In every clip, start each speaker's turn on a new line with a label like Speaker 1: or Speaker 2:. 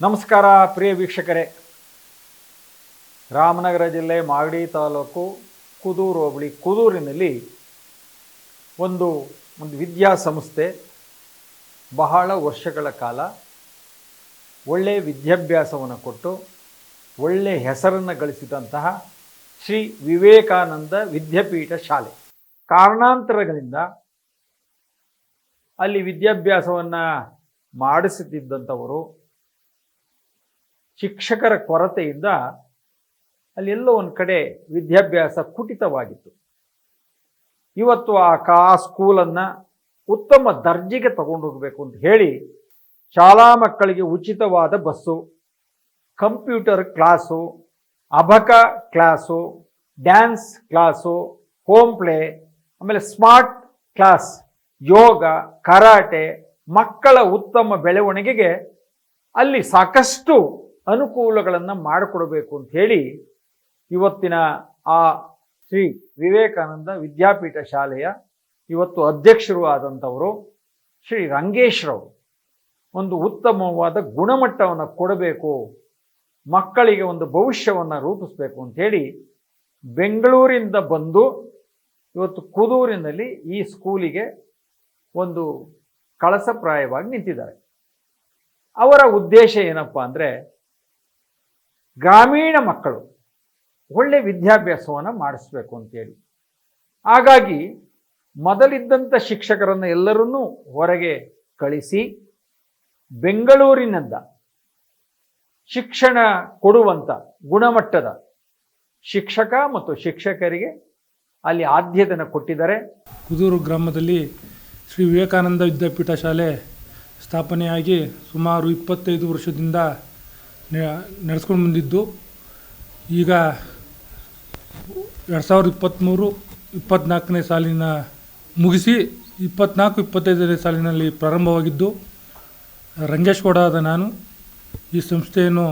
Speaker 1: ನಮಸ್ಕಾರ, ಪ್ರಿಯ ವೀಕ್ಷಕರೇ. ರಾಮನಗರ ಜಿಲ್ಲೆ ಮಾಗಡಿ ತಾಲೂಕು ಕುದೂರು ಹೋಬಳಿ ಕುದೂರಿನಲ್ಲಿ ಒಂದು ಒಂದು ವಿದ್ಯಾಸಂಸ್ಥೆ ಬಹಳ ವರ್ಷಗಳ ಕಾಲ ಒಳ್ಳೆಯ ವಿದ್ಯಾಭ್ಯಾಸವನ್ನು ಕೊಟ್ಟು ಒಳ್ಳೆಯ ಹೆಸರನ್ನು ಗಳಿಸಿದಂತಹ ಶ್ರೀ ವಿವೇಕಾನಂದ ವಿದ್ಯಾಪೀಠ ಶಾಲೆ. ಕಾರಣಾಂತರಗಳಿಂದ ಅಲ್ಲಿ ವಿದ್ಯಾಭ್ಯಾಸವನ್ನು ಮಾಡಿಸುತ್ತಿದ್ದಂಥವರು ಶಿಕ್ಷಕರ ಕೊರತೆಯಿಂದ ಅಲ್ಲೆಲ್ಲೋ ಒಂದು ಕಡೆ ವಿದ್ಯಾಭ್ಯಾಸ ಕುಟಿತವಾಗಿತ್ತು. ಇವತ್ತು ಆ ಕಾ ಸ್ಕೂಲನ್ನು ಉತ್ತಮ ದರ್ಜೆಗೆ ತಗೊಂಡು ಹೋಗಬೇಕು ಅಂತ ಹೇಳಿ ಶಾಲಾ ಮಕ್ಕಳಿಗೆ ಉಚಿತವಾದ bus, computer class, abacus class, dance class, home play, ಆಮೇಲೆ ಸ್ಮಾರ್ಟ್ ಕ್ಲಾಸ್, ಯೋಗ, ಕರಾಟೆ ಮಕ್ಕಳ ಉತ್ತಮ ಬೆಳವಣಿಗೆಗೆ ಅಲ್ಲಿ ಸಾಕಷ್ಟು ಅನುಕೂಲಗಳನ್ನು ಮಾಡಿಕೊಡಬೇಕು ಅಂತ ಹೇಳಿ ಇವತ್ತಿನ ಆ ಶ್ರೀ ವಿವೇಕಾನಂದ ವಿದ್ಯಾಪೀಠ ಶಾಲೆಯ ಇವತ್ತು ಅಧ್ಯಕ್ಷರು ಆದಂಥವರು ಶ್ರೀ ರಂಗೇಶ್ರವರು. ಒಂದು ಉತ್ತಮವಾದ ಗುಣಮಟ್ಟವನ್ನು ಕೊಡಬೇಕು, ಮಕ್ಕಳಿಗೆ ಒಂದು ಭವಿಷ್ಯವನ್ನು ರೂಪಿಸಬೇಕು ಅಂಥೇಳಿ ಬೆಂಗಳೂರಿಂದ ಬಂದು ಇವತ್ತು ಕುದೂರಿನಲ್ಲಿ ಈ ಸ್ಕೂಲಿಗೆ ಒಂದು ಕಳಸಪ್ರಾಯವಾಗಿ ನಿಂತಿದ್ದಾರೆ. ಅವರ ಉದ್ದೇಶ ಏನಪ್ಪ ಅಂದರೆ ಗ್ರಾಮೀಣ ಮಕ್ಕಳು ಒಳ್ಳೆ ವಿದ್ಯಾಭ್ಯಾಸವನ್ನು ಮಾಡಿಸ್ಬೇಕು ಅಂತೇಳಿ. ಹಾಗಾಗಿ ಮೊದಲಿದ್ದಂಥ ಶಿಕ್ಷಕರನ್ನು ಎಲ್ಲರನ್ನೂ ಹೊರಗೆ ಕಳಿಸಿ ಬೆಂಗಳೂರಿನಿಂದ ಶಿಕ್ಷಣ ಕೊಡುವಂಥ ಗುಣಮಟ್ಟದ ಶಿಕ್ಷಕ ಮತ್ತು ಶಿಕ್ಷಕರಿಗೆ ಅಲ್ಲಿ ಆದ್ಯತೆಯನ್ನು ಕೊಟ್ಟಿದ್ದಾರೆ.
Speaker 2: ಕುದೂರು ಗ್ರಾಮದಲ್ಲಿ ಶ್ರೀ ವಿವೇಕಾನಂದ ವಿದ್ಯಾಪೀಠ ಶಾಲೆ ಸ್ಥಾಪನೆಯಾಗಿ ಸುಮಾರು ಇಪ್ಪತ್ತೈದು ವರ್ಷದಿಂದ ನಡೆಸ್ಕೊಂಡು ಬಂದಿದ್ದು. ಈಗ ಎರಡು ಸಾವಿರದ ಇಪ್ಪತ್ತ್ಮೂರು ಇಪ್ಪತ್ತ್ನಾಲ್ಕನೇ ಸಾಲಿನ ಮುಗಿಸಿ ಇಪ್ಪತ್ತ್ನಾಲ್ಕು ಇಪ್ಪತ್ತೈದನೇ ಸಾಲಿನಲ್ಲಿ ಪ್ರಾರಂಭವಾಗಿದ್ದು, ರಂಗೇಶ್ ಗೌಡ ಆದ ನಾನು ಈ ಸಂಸ್ಥೆಯನ್ನು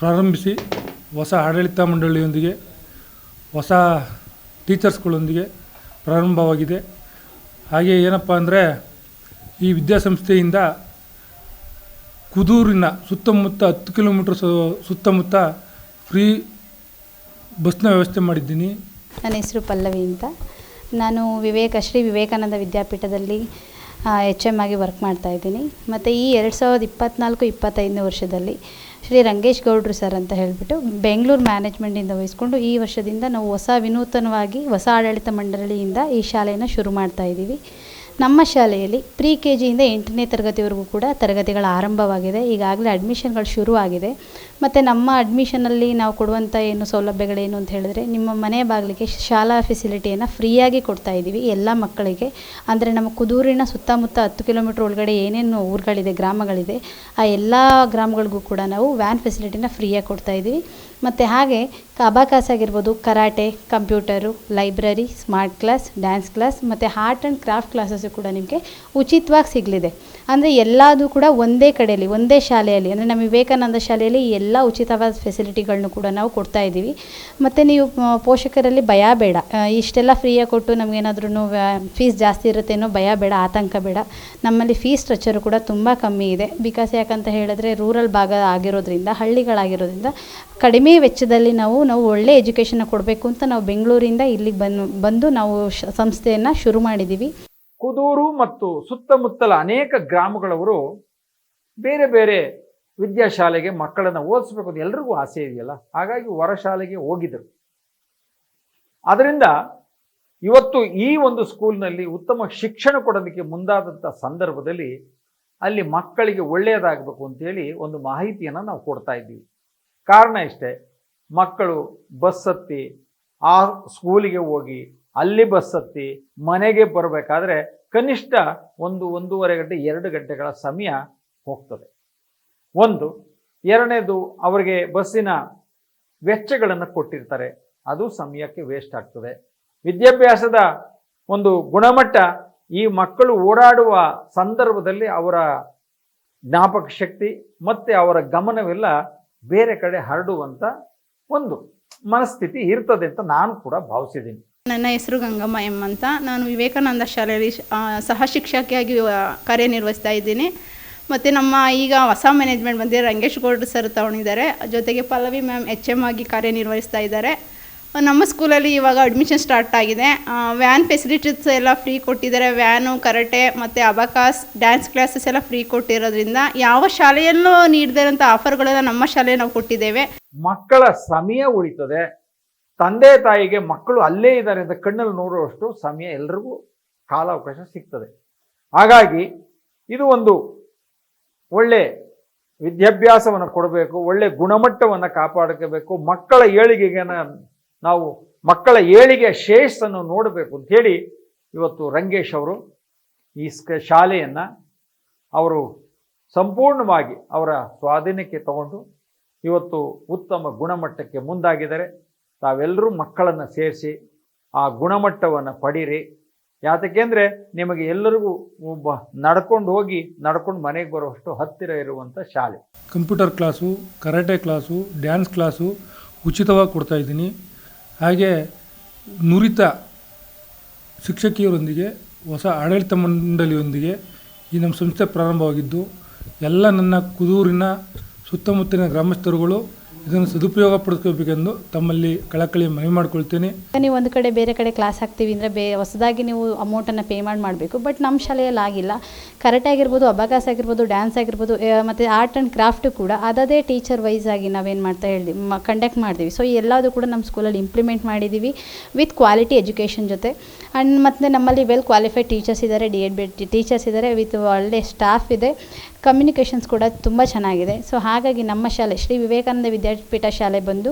Speaker 2: ಪ್ರಾರಂಭಿಸಿ ಹೊಸ ಆಡಳಿತ ಮಂಡಳಿಯೊಂದಿಗೆ, ಹೊಸ ಟೀಚರ್ಸ್ಗಳೊಂದಿಗೆ ಪ್ರಾರಂಭವಾಗಿದೆ. ಹಾಗೆ ಏನಪ್ಪ ಅಂದರೆ ಈ ವಿದ್ಯಾಸಂಸ್ಥೆಯಿಂದ ಕುದೂರಿನ ಸುತ್ತಮುತ್ತ ಹತ್ತು ಕಿಲೋಮೀಟ್ರ್ ಸುತ್ತಮುತ್ತ ಫ್ರೀ ಬಸ್ನ ವ್ಯವಸ್ಥೆ ಮಾಡಿದ್ದೀನಿ.
Speaker 3: ನನ್ನ ಹೆಸರು ಪಲ್ಲವಿ ಅಂತ. ನಾನು ವಿವೇಕ, ಶ್ರೀ ವಿವೇಕಾನಂದ ವಿದ್ಯಾಪೀಠದಲ್ಲಿ ಎಚ್ ಎಂ ಆಗಿ ವರ್ಕ್ ಮಾಡ್ತಾ ಇದ್ದೀನಿ. ಮತ್ತು ಈ ಎರಡು ಸಾವಿರದ ಇಪ್ಪತ್ತ್ನಾಲ್ಕು ಇಪ್ಪತ್ತೈದನೇ ವರ್ಷದಲ್ಲಿ ಶ್ರೀ ರಂಗೇಶ್ ಗೌಡ್ರು ಸರ್ ಅಂತ ಹೇಳಿಬಿಟ್ಟು ಬೆಂಗಳೂರು ಮ್ಯಾನೇಜ್ಮೆಂಟಿಂದ ವಹಿಸ್ಕೊಂಡು ಈ ವರ್ಷದಿಂದ ನಾವು ಹೊಸ ವಿನೂತನವಾಗಿ ಹೊಸ ಆಡಳಿತ ಮಂಡಳಿಯಿಂದ ಈ ಶಾಲೆಯನ್ನು ಶುರು ಮಾಡ್ತಾ ಇದ್ದೀವಿ. ನಮ್ಮ ಶಾಲೆಯಲ್ಲಿ ಪ್ರಿ ಕೆ ಜಿಯಿಂದ ಎಂಟನೇ ತರಗತಿವರೆಗೂ ಕೂಡ ತರಗತಿಗಳು ಆರಂಭವಾಗಿದೆ. ಈಗಾಗಲೇ ಅಡ್ಮಿಷನ್ಗಳು ಶುರುವಾಗಿದೆ. ಮತ್ತು ನಮ್ಮ ಅಡ್ಮಿಷನಲ್ಲಿ ನಾವು ಕೊಡುವಂಥ ಏನು ಸೌಲಭ್ಯಗಳೇನು ಅಂತ ಹೇಳಿದ್ರೆ ನಿಮ್ಮ ಮನೆ ಬಾಗಿಲಿಗೆ ಶಾಲಾ ಫೆಸಿಲಿಟಿಯನ್ನು ಫ್ರೀಯಾಗಿ ಕೊಡ್ತಾ ಇದ್ದೀವಿ ಎಲ್ಲ ಮಕ್ಕಳಿಗೆ. ಅಂದರೆ ನಮ್ಮ ಕುದೂರಿನ ಸುತ್ತಮುತ್ತ ಹತ್ತು ಕಿಲೋಮೀಟ್ರ್ ಒಳಗಡೆ ಏನೇನು ಊರುಗಳಿದೆ, ಗ್ರಾಮಗಳಿದೆ, ಆ ಎಲ್ಲ ಗ್ರಾಮಗಳಿಗೂ ಕೂಡ ನಾವು ವ್ಯಾನ್ ಫೆಸಿಲಿಟಿನ ಫ್ರೀಯಾಗಿ ಕೊಡ್ತಾ ಇದ್ದೀವಿ. ಮತ್ತು ಹಾಗೆ ಅಬಾಕಾಸ್ ಆಗಿರ್ಬೋದು, karate, computer, library, smart class, dance class ಮತ್ತು ಆರ್ಟ್ ಆ್ಯಂಡ್ ಕ್ರಾಫ್ಟ್ ಕ್ಲಾಸಸ್ಸು ಕೂಡ ನಿಮಗೆ ಉಚಿತವಾಗಿ ಸಿಗಲಿದೆ. ಅಂದರೆ ಎಲ್ಲದೂ ಕೂಡ ಒಂದೇ ಕಡೆಯಲ್ಲಿ, ಒಂದೇ ಶಾಲೆಯಲ್ಲಿ. ಅಂದರೆ ನಮ್ಮ ವಿವೇಕಾನಂದ ಶಾಲೆಯಲ್ಲಿ ಎಲ್ಲ ಉಚಿತವಾದ ಫೆಸಿಲಿಟಿಗಳನ್ನು ಕೂಡ ನಾವು ಕೊಡ್ತಾ ಇದ್ದೀವಿ. ಮತ್ತು ನೀವು ಪೋಷಕರಲ್ಲಿ ಭಯ ಬೇಡ. ಇಷ್ಟೆಲ್ಲ ಫ್ರೀಯಾಗಿ ಕೊಟ್ಟು ನಮಗೇನಾದ್ರೂ ಫೀಸ್ ಜಾಸ್ತಿ ಇರುತ್ತೆ ಅನ್ನೋ ಭಯ ಬೇಡ, ಆತಂಕ ಬೇಡ. ನಮ್ಮಲ್ಲಿ ಫೀಸ್ ಸ್ಟ್ರಕ್ಚರು ಕೂಡ ತುಂಬ ಕಮ್ಮಿ ಇದೆ. ಬಿಕಾಸ್ ಯಾಕಂತ ಹೇಳಿದ್ರೆ ರೂರಲ್ ಭಾಗ ಆಗಿರೋದ್ರಿಂದ, ಹಳ್ಳಿಗಳಾಗಿರೋದ್ರಿಂದ ಕಡಿಮೆ ವೆಚ್ಚದಲ್ಲಿ ನಾವು ನಾವು ಒಳ್ಳೆ ಎಜುಕೇಷನ್ನ ಕೊಡಬೇಕು ಅಂತ ನಾವು ಬೆಂಗಳೂರಿಂದ ಇಲ್ಲಿಗೆ ಬಂದು ಬಂದು ನಾವು ಸಂಸ್ಥೆಯನ್ನು ಶುರು ಮಾಡಿದ್ದೀವಿ.
Speaker 1: ಕುದೂರು ಮತ್ತು ಸುತ್ತಮುತ್ತಲ ಅನೇಕ ಗ್ರಾಮಗಳವರು ಬೇರೆ ಬೇರೆ ವಿದ್ಯಾಶಾಲೆಗೆ ಮಕ್ಕಳನ್ನು ಓದಿಸ್ಬೇಕು ಅಂತ ಎಲ್ರಿಗೂ ಆಸೆ ಇದೆಯಲ್ಲ? ಹಾಗಾಗಿ ಹೊರ ಶಾಲೆಗೆ ಹೋಗಿದ್ರು. ಅದರಿಂದ ಇವತ್ತು ಈ ಒಂದು ಸ್ಕೂಲ್ನಲ್ಲಿ ಉತ್ತಮ ಶಿಕ್ಷಣ ಕೊಡೋದಕ್ಕೆ ಮುಂದಾದಂಥ ಸಂದರ್ಭದಲ್ಲಿ ಅಲ್ಲಿ ಮಕ್ಕಳಿಗೆ ಒಳ್ಳೆಯದಾಗಬೇಕು ಅಂತೇಳಿ ಒಂದು ಮಾಹಿತಿಯನ್ನು ನಾವು ಕೊಡ್ತಾ ಇದ್ದೀವಿ. ಕಾರಣ ಇಷ್ಟೇ, ಮಕ್ಕಳು ಬಸ್ ಹತ್ತಿ ಆ ಸ್ಕೂಲಿಗೆ ಹೋಗಿ ಅಲ್ಲಿ ಬಸ್ ಹತ್ತಿ ಮನೆಗೆ ಬರಬೇಕಾದ್ರೆ ಕನಿಷ್ಠ ಒಂದು ಒಂದೂವರೆ ಗಂಟೆ, ಎರಡು ಗಂಟೆಗಳ ಸಮಯ ಹೋಗ್ತದೆ. ಒಂದು, ಎರಡನೇದು ಅವರಿಗೆ ಬಸ್ಸಿನ ವೆಚ್ಚಗಳನ್ನು ಕೊಟ್ಟಿರ್ತಾರೆ. ಅದು ಸಮಯಕ್ಕೆ ವೇಸ್ಟ್ ಆಗ್ತದೆ. ವಿದ್ಯಾಭ್ಯಾಸದ ಒಂದು ಗುಣಮಟ್ಟ ಈ ಮಕ್ಕಳು ಓಡಾಡುವ ಸಂದರ್ಭದಲ್ಲಿ ಅವರ ಜ್ಞಾಪಕ ಶಕ್ತಿ ಮತ್ತು ಅವರ ಗಮನವೆಲ್ಲ ಬೇರೆ ಕಡೆ ಹರಡುವಂಥ ಒಂದು ಮನಸ್ಥಿತಿ ಇರ್ತದೆ ಅಂತ ನಾನು ಕೂಡ ಭಾವಿಸಿದ್ದೀನಿ.
Speaker 4: ನನ್ನ ಹೆಸರು ಗಂಗಮ್ಮ ಎಂ ಅಂತ. ನಾನು ವಿವೇಕಾನಂದ ಶಾಲೆಯಲ್ಲಿ ಸಹ ಶಿಕ್ಷಕಿಯಾಗಿ ಕಾರ್ಯನಿರ್ವಹಿಸ್ತಾ ಇದ್ದೀನಿ. ಮತ್ತು ನಮ್ಮ ಈಗ ಹೊಸ ಮ್ಯಾನೇಜ್ಮೆಂಟ್ ಬಂದಿದೆ. ರಂಗೇಶ್ ಗೌಡ್ರು ಸರ್ ತಗೊಂಡಿದ್ದಾರೆ ಜೊತೆಗೆ ಪಲ್ಲವಿ ಮ್ಯಾಮ್ ಎಚ್ ಎಂ ಆಗಿ ಕಾರ್ಯನಿರ್ವಹಿಸ್ತಾ ಇದ್ದಾರೆ. ನಮ್ಮ ಸ್ಕೂಲಲ್ಲಿ ಇವಾಗ ಅಡ್ಮಿಷನ್ ಸ್ಟಾರ್ಟ್ ಆಗಿದೆ. ವ್ಯಾನ್ ಫೆಸಿಲಿಟೀಸ್ ಎಲ್ಲ ಫ್ರೀ ಕೊಟ್ಟಿದ್ದಾರೆ. ವ್ಯಾನು ಕರಟೆ ಮತ್ತು ಅಬಕಾಸ್ ಡ್ಯಾನ್ಸ್ ಕ್ಲಾಸಸ್ ಎಲ್ಲ ಫ್ರೀ ಕೊಟ್ಟಿರೋದ್ರಿಂದ ಯಾವ ಶಾಲೆಯಲ್ಲೂ ನೀಡದಿರೋಂಥ ಆಫರ್ಗಳೆಲ್ಲ ನಮ್ಮ ಶಾಲೆ ನಾವು ಕೊಟ್ಟಿದ್ದೇವೆ.
Speaker 1: ಮಕ್ಕಳ ಸಮಯ ಉಳಿತದೆ. ತಂದೆ ತಾಯಿಗೆ ಮಕ್ಕಳು ಅಲ್ಲೇ ಇದ್ದಾರೆ ಅಂತ ಕಣ್ಣಲ್ಲಿ ನೋಡುವಷ್ಟು ಸಮಯ ಎಲ್ರಿಗೂ ಕಾಲಾವಕಾಶ ಸಿಗ್ತದೆ. ಹಾಗಾಗಿ ಇದು ಒಂದು ಒಳ್ಳೆ ವಿದ್ಯಾಭ್ಯಾಸವನ್ನು ಕೊಡಬೇಕು, ಒಳ್ಳೆ ಗುಣಮಟ್ಟವನ್ನು ಕಾಪಾಡ್ಕೋಬೇಕು, ಮಕ್ಕಳ ಏಳಿಗೆಗೆ ನಾವು ಮಕ್ಕಳ ಏಳಿಗೆ ಶ್ರೇಯಸ್ಸನ್ನು ನೋಡಬೇಕು ಅಂಥೇಳಿ ಇವತ್ತು ರಂಗೇಶ್ ಅವರು ಈ ಸ್ಕ, ಶಾಲೆಯನ್ನು ಅವರು ಸಂಪೂರ್ಣವಾಗಿ ಅವರ ಸ್ವಾಧೀನಕ್ಕೆ ತಗೊಂಡು ಇವತ್ತು ಉತ್ತಮ ಗುಣಮಟ್ಟಕ್ಕೆ ಮುಂದಾಗಿದ್ದಾರೆ. ತಾವೆಲ್ಲರೂ ಮಕ್ಕಳನ್ನು ಸೇರಿಸಿ ಆ ಗುಣಮಟ್ಟವನ್ನು ಪಡೀರಿ. ಯಾತಕ್ಕೆಂದರೆ ನಿಮಗೆ ಎಲ್ಲರಿಗೂ ಒಬ್ಬ ನಡ್ಕೊಂಡು ಹೋಗಿ ನಡ್ಕೊಂಡು ಮನೆಗೆ ಬರುವಷ್ಟು ಹತ್ತಿರ ಇರುವಂಥ ಶಾಲೆ.
Speaker 2: Computer class, karate class, dance class ಉಚಿತವಾಗಿ ಕೊಡ್ತಾ ಇದ್ದೀನಿ. ಹಾಗೆ ನುರಿತ ಶಿಕ್ಷಕಿಯರೊಂದಿಗೆ, ಹೊಸ ಆಡಳಿತ ಮಂಡಳಿಯೊಂದಿಗೆ ಈ ನಮ್ಮ ಸಂಸ್ಥೆ ಪ್ರಾರಂಭವಾಗಿದ್ದು, ಎಲ್ಲ ನನ್ನ ಕುದೂರಿನ ಸುತ್ತಮುತ್ತಲಿನ ಗ್ರಾಮಸ್ಥರುಗಳು ಇದನ್ನು ಸದುಪಯೋಗ ತಮ್ಮಲ್ಲಿ ಕಳಕಳಿ ಮನವಿ ಮಾಡ್ಕೊಳ್ತೇನೆ.
Speaker 3: ನೀವು ಒಂದು ಕಡೆ ಬೇರೆ ಕಡೆ ಕ್ಲಾಸ್ ಹಾಕ್ತೀವಿ ಅಂದರೆ ಬೇ ಹೊಸದಾಗಿ ನೀವು ಅಮೌಂಟನ್ನು ಪೇ ಮಾಡಿ ಮಾಡಬೇಕು. ಬಟ್ ನಮ್ಮ ಶಾಲೆಯಲ್ಲಿ ಆಗಿಲ್ಲ. ಕರೆಕ್ಟ್ ಆಗಿರ್ಬೋದು ಅಬಕಾಸ್ ಆಗಿರ್ಬೋದು ಡ್ಯಾನ್ಸ್ ಆಗಿರ್ಬೋದು ಮತ್ತು ಆರ್ಟ್ ಆ್ಯಂಡ್ ಕ್ರಾಫ್ಟು ಕೂಡ ಅದೇ ಟೀಚರ್ ವೈಸ್ ಆಗಿ ನಾವೇನು ಮಾಡ್ತಾ ಹೇಳಿ ಕಂಡಕ್ಟ್ ಮಾಡ್ತೀವಿ. ಸೊ ಎಲ್ಲದೂ ಕೂಡ ನಮ್ಮ ಸ್ಕೂಲಲ್ಲಿ ಇಂಪ್ಲಿಮೆಂಟ್ ಮಾಡಿದ್ದೀವಿ ವಿತ್ ಕ್ವಾಲಿಟಿ ಎಜುಕೇಷನ್ ಜೊತೆ. ಆ್ಯಂಡ್ ಮತ್ತು ನಮ್ಮಲ್ಲಿ ವೆಲ್ ಕ್ವಾಲಿಫೈಡ್ ಟೀಚರ್ಸ್ ಇದ್ದಾರೆ ಡಿ ಎಡ್ ಬಿ ಟೀಚರ್ಸ್ ಇದ್ದಾರೆ ವಿತ್ ಒಳ್ಳೆ ಸ್ಟಾಫ್ ಇದೆ. ಕಮ್ಯುನಿಕೇಷನ್ಸ್ ಕೂಡ ತುಂಬ ಚೆನ್ನಾಗಿದೆ. ಸೊ ಹಾಗಾಗಿ ನಮ್ಮ ಶಾಲೆ, ಶ್ರೀ ವಿವೇಕಾನಂದ ವಿದ್ಯಾಪೀಠ ಶಾಲೆ ಬಂದು,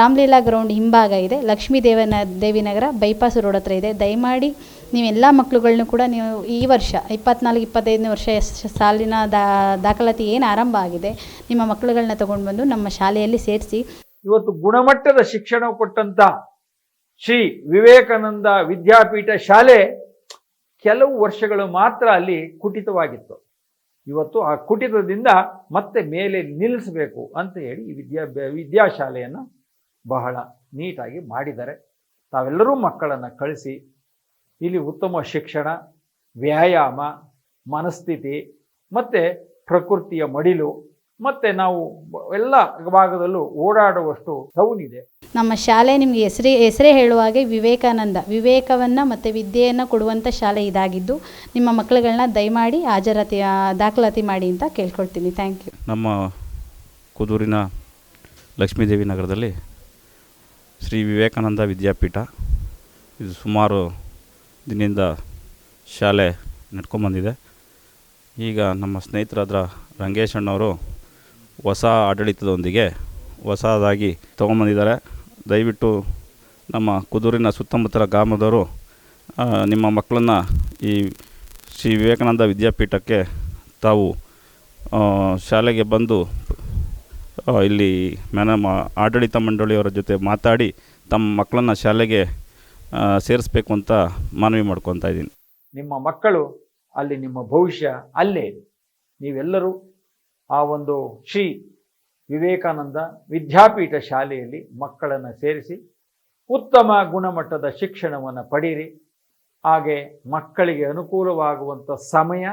Speaker 3: ರಾಮಲೀಲಾ ಗ್ರೌಂಡ್ ಹಿಂಭಾಗ ಇದೆ. ಲಕ್ಷ್ಮೀ ದೇವನ, ದೇವಿನಗರ ಬೈಪಾಸ್ ರೋಡ್ ಹತ್ರ ಇದೆ. ದಯಮಾಡಿ ನೀವೆಲ್ಲ ಮಕ್ಕಳುಗಳನ್ನು ಕೂಡ ನೀವು ಈ ವರ್ಷ, ಇಪ್ಪತ್ನಾಲ್ಕು, ಇಪ್ಪತ್ತೈದನೇ ವರ್ಷ ಸಾಲಿನ ದಾ, ದಾಖಲಾತಿ ಏನು ಆರಂಭ ಆಗಿದೆ, ನಿಮ್ಮ ಮಕ್ಕಳುಗಳನ್ನ ತಗೊಂಡು ಬಂದು ನಮ್ಮ ಶಾಲೆಯಲ್ಲಿ ಸೇರಿಸಿ.
Speaker 1: ಇವತ್ತು ಗುಣಮಟ್ಟದ ಶಿಕ್ಷಣ ಕೊಟ್ಟಂತ ಶ್ರೀ ವಿವೇಕಾನಂದ ವಿದ್ಯಾಪೀಠ ಶಾಲೆ ಕೆಲವು ವರ್ಷಗಳು ಮಾತ್ರ ಅಲ್ಲಿ ಕುಟಿತವಾಗಿತ್ತು. ಇವತ್ತು ಆ ಕುಟಿತದಿಂದ ಮತ್ತೆ ಮೇಲೆ ನಿಲ್ಲಿಸಬೇಕು ಅಂತ ಹೇಳಿ ಈ ವಿದ್ಯಾ ವಿದ್ಯಾಶಾಲೆಯನ್ನು ಬಹಳ ನೀಟಾಗಿ ಮಾಡಿದ್ದಾರೆ. ತಾವೆಲ್ಲರೂ ಮಕ್ಕಳನ್ನು ಕಳಿಸಿ, ಇಲ್ಲಿ ಉತ್ತಮ ಶಿಕ್ಷಣ, ವ್ಯಾಯಾಮ, ಮನಸ್ಥಿತಿ, ಮತ್ತು ಪ್ರಕೃತಿಯ ಮಡಿಲು, ಮತ್ತು ನಾವು ಎಲ್ಲ ಭಾಗದಲ್ಲೂ ಓಡಾಡುವಷ್ಟು ಸೌನಿದೆ
Speaker 3: ನಮ್ಮ ಶಾಲೆ ನಿಮಗೆ ಹೆಸರೇ ಹೆಸರೇ ಹೇಳುವ ಹಾಗೆ ವಿವೇಕಾನಂದ, ವಿವೇಕವನ್ನು ಮತ್ತು ವಿದ್ಯೆಯನ್ನು ಕೊಡುವಂಥ ಶಾಲೆ ಇದಾಗಿದ್ದು, ನಿಮ್ಮ ಮಕ್ಕಳುಗಳನ್ನ ದಯಮಾಡಿ ಹಾಜರಾತಿ ದಾಖಲಾತಿ ಮಾಡಿ ಅಂತ ಕೇಳ್ಕೊಳ್ತೀನಿ. ಥ್ಯಾಂಕ್ ಯು
Speaker 5: ನಮ್ಮ ಕುದೂರಿನ ಲಕ್ಷ್ಮೀದೇವಿ ನಗರದಲ್ಲಿ ಶ್ರೀ ವಿವೇಕಾನಂದ ವಿದ್ಯಾಪೀಠ ಇದು ಸುಮಾರು ದಿನದಿಂದ ಶಾಲೆ ನಡ್ಕೊಂಬಂದಿದೆ. ಈಗ ನಮ್ಮ ಸ್ನೇಹಿತರಾದ ರಂಗೇಶ್ ಅಣ್ಣವರು ಹೊಸ ಆಡಳಿತದೊಂದಿಗೆ ಹೊಸದಾಗಿ ತೊಗೊಂಬಂದಿದ್ದಾರೆ. ದಯವಿಟ್ಟು ನಮ್ಮ ಕುದೂರಿನ ಸುತ್ತಮುತ್ತಲ ಗ್ರಾಮದವರು ನಿಮ್ಮ ಮಕ್ಕಳನ್ನು ಈ ಶ್ರೀ ವಿವೇಕಾನಂದ ವಿದ್ಯಾಪೀಠಕ್ಕೆ ತಾವು ಶಾಲೆಗೆ ಬಂದು ಇಲ್ಲಿ ಮ್ಯಾನ ಮ- ಆಡಳಿತ ಮಂಡಳಿಯವರ ಜೊತೆ ಮಾತಾಡಿ ತಮ್ಮ ಮಕ್ಕಳನ್ನು ಶಾಲೆಗೆ ಸೇರಿಸ್ಬೇಕು ಅಂತ ಮನವಿ ಮಾಡ್ಕೊತಾ ಇದ್ದೀನಿ.
Speaker 1: ನಿಮ್ಮ ಮಕ್ಕಳು ಅಲ್ಲಿ ನಿಮ್ಮ ಭವಿಷ್ಯ ಅಲ್ಲೇ ನೀವೆಲ್ಲರೂ ಆ ಒಂದು ಶ್ರೀ ವಿವೇಕಾನಂದ ವಿದ್ಯಾಪೀಠ ಶಾಲೆಯಲ್ಲಿ ಮಕ್ಕಳನ್ನು ಸೇರಿಸಿ ಉತ್ತಮ ಗುಣಮಟ್ಟದ ಶಿಕ್ಷಣವನ್ನು ಪಡೀರಿ. ಹಾಗೆ ಮಕ್ಕಳಿಗೆ ಅನುಕೂಲವಾಗುವಂಥ ಸಮಯ,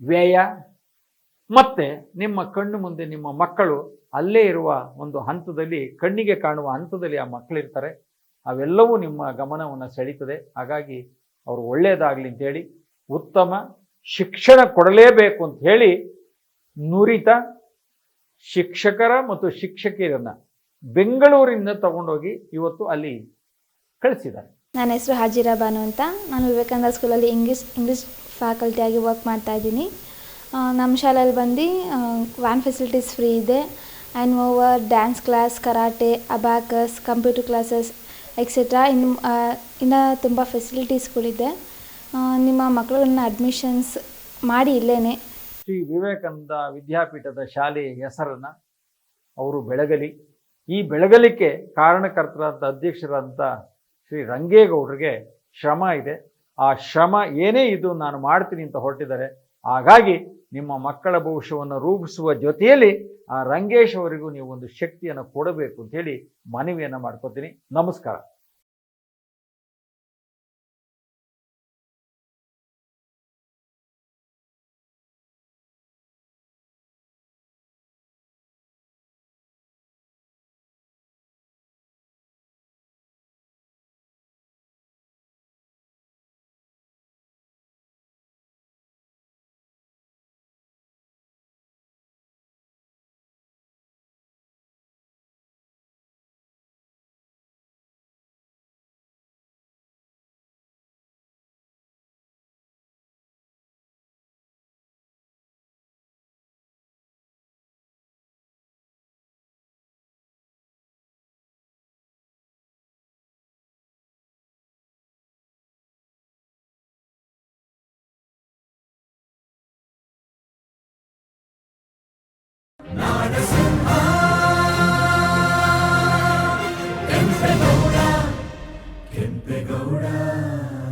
Speaker 1: ವ್ಯಯ ಮತ್ತು ನಿಮ್ಮ ಕಣ್ಣು ಮುಂದೆ ನಿಮ್ಮ ಮಕ್ಕಳು ಅಲ್ಲೇ ಇರುವ ಒಂದು ಹಂತದಲ್ಲಿ, ಕಣ್ಣಿಗೆ ಕಾಣುವ ಹಂತದಲ್ಲಿ ಆ ಮಕ್ಕಳಿರ್ತಾರೆ. ಅವೆಲ್ಲವೂ ನಿಮ್ಮ ಗಮನವನ್ನು ಸೆಳೀತದೆ. ಹಾಗಾಗಿ ಅವರು ಒಳ್ಳೆಯದಾಗಲಿ ಅಂತೇಳಿ ಉತ್ತಮ ಶಿಕ್ಷಣ ಕೊಡಲೇಬೇಕು ಅಂತ ಹೇಳಿ ನುರಿತ ಶಿಕ್ಷಕರ ಮತ್ತು ಶಿಕ್ಷಕಿಯರನ್ನ ಬೆಂಗಳೂರಿನಿಂದ ತಗೊಂಡೋಗಿ ಇವತ್ತು ಅಲ್ಲಿ ಕಳಿಸಿದ್ದಾರೆ.
Speaker 6: ನನ್ನ ಹೆಸರು ಹಾಜಿರಾ ಬಾನು ಅಂತ. ನಾನು ವಿವೇಕಾನಂದ ಸ್ಕೂಲಲ್ಲಿ ಇಂಗ್ಲೀಷ್ ಇಂಗ್ಲೀಷ್ ಫ್ಯಾಕಲ್ಟಿಯಾಗಿ ವರ್ಕ್ ಮಾಡ್ತಾ ಇದ್ದೀನಿ. ನಮ್ಮ ಶಾಲೆಯಲ್ಲಿ ಬಂದು ವ್ಯಾನ್ ಫೆಸಿಲಿಟೀಸ್ ಫ್ರೀ ಇದೆ. And over dance class karate abacus computer classes etcetera ಇನ್ನು ಇನ್ನು ತುಂಬ ಫೆಸಿಲಿಟೀಸ್ಗಳಿದೆ ನಿಮ್ಮ ಮಕ್ಕಳನ್ನ ಅಡ್ಮಿಷನ್ಸ್ ಮಾಡಿ ಇಲ್ಲೇ
Speaker 1: ಶ್ರೀ ವಿವೇಕಾನಂದ ವಿದ್ಯಾಪೀಠದ ಶಾಲೆಯ ಹೆಸರನ್ನು ಅವರು ಬೆಳಗಲಿ. ಈ ಬೆಳಗಲಿಕ್ಕೆ ಕಾರಣಕರ್ತರಾದ ಅಧ್ಯಕ್ಷರಾದಂಥ ಶ್ರೀ ರಂಗೇಗೌಡರಿಗೆ ಶ್ರಮ ಇದೆ. ಆ ಶ್ರಮ ಏನೇ ಇದು ನಾನು ಮಾಡ್ತೀನಿ ಅಂತ ಹೊರಟಿದ್ದಾರೆ. ಹಾಗಾಗಿ ನಿಮ್ಮ ಮಕ್ಕಳ ಭವಿಷ್ಯವನ್ನು ರೂಪಿಸುವ ಜೊತೆಯಲ್ಲಿ ಆ ರಂಗೇಶ್ ಅವರಿಗೂ ನೀವು ಒಂದು ಶಕ್ತಿಯನ್ನು ಕೊಡಬೇಕು ಅಂತೇಳಿ ಮನವಿಯನ್ನು ಮಾಡ್ಕೋತೀನಿ. ನಮಸ್ಕಾರ.